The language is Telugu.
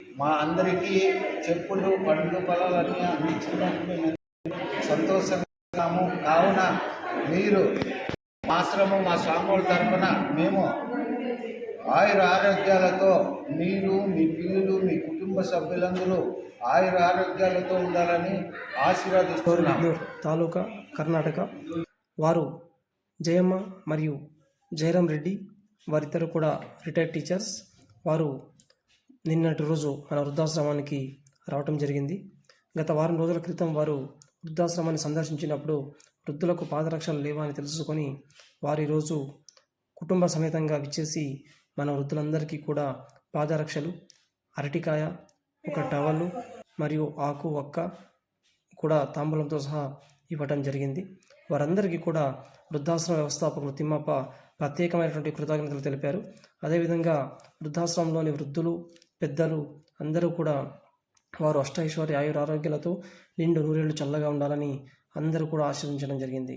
మా అందరికీ చెప్పులు పండ్లు పొలాలన్నీ అందించడానికి మేము కావున మీరు ఆశ్రమం మా స్వాముల తరపున మేము ఆయుర ఆరోగ్యాలతో మీరు మీ పిల్లలు మీ కుటుంబ సభ్యులందరూ ఆయుర ఆరోగ్యాలతో ఉండాలని ఆశీర్వాదిస్తున్నాము. తాలూకా కర్ణాటక వారు జయమ్మ మరియు జయరాం రెడ్డి వారిద్దరు కూడా రిటైర్డ్ టీచర్స్. వారు నిన్నటి రోజు మన వృద్ధాశ్రమానికి రావటం జరిగింది. గత వారం రోజుల క్రితం వారు వృద్ధాశ్రమాన్ని సందర్శించినప్పుడు వృద్ధులకు పాదరక్షలు లేవా అని తెలుసుకొని వారు ఈరోజు కుటుంబ సమేతంగా విచ్చేసి మన వృద్ధులందరికీ కూడా పాదరక్షలు అరటికాయ ఒక టవలు మరియు ఆకు ఒక్క కూడా తాంబూలంతో సహా ఇవ్వటం జరిగింది. వారందరికీ కూడా వృద్ధాశ్రమ వ్యవస్థాపకులు తిమ్మప్ప ప్రత్యేకమైనటువంటి కృతజ్ఞతలు తెలిపారు. అదేవిధంగా వృద్ధాశ్రమంలోని వృద్ధులు పెద్దలు అందరూ కూడా వారు అష్టైశ్వర్య ఆయుర ఆరోగ్యాలతో నిండు నూరేళ్ళు చల్లగా ఉండాలని అందరూ కూడా ఆశీర్వించడం జరిగింది.